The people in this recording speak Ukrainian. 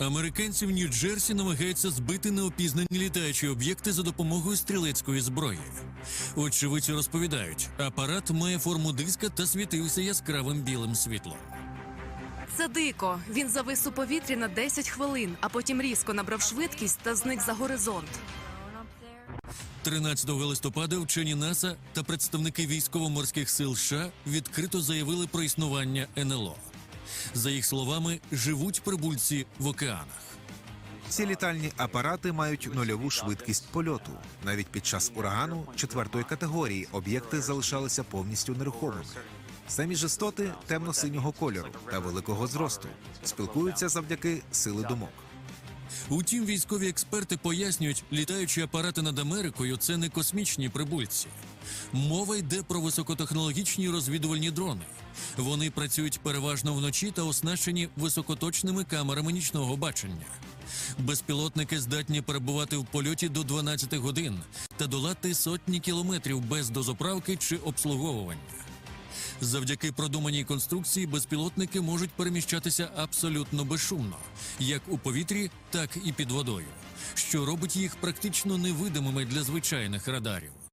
Американці в Нью-Джерсі намагаються збити неопізнані літаючі об'єкти за допомогою стрілецької зброї. Очевидці розповідають, апарат має форму диска та світився яскравим білим світлом. Це дико. Він завис у повітрі на 10 хвилин, а потім різко набрав швидкість та зник за горизонт. 13 листопада вчені НАСА та представники військово-морських сил США відкрито заявили про існування НЛО. За їх словами, живуть прибульці в океанах. Ці літальні апарати мають нульову швидкість польоту. Навіть під час урагану четвертої категорії об'єкти залишалися повністю нерухомими. Самі ж істоти темно-синього кольору та великого зросту спілкуються завдяки сили думок. Утім, військові експерти пояснюють, літаючі апарати над Америкою це не космічні прибульці. Мова йде про високотехнологічні розвідувальні дрони. Вони працюють переважно вночі та оснащені високоточними камерами нічного бачення. Безпілотники здатні перебувати в польоті до 12 годин та долати сотні кілометрів без дозаправки чи обслуговування. Завдяки продуманій конструкції безпілотники можуть переміщатися абсолютно безшумно, як у повітрі, так і під водою, що робить їх практично невидимими для звичайних радарів.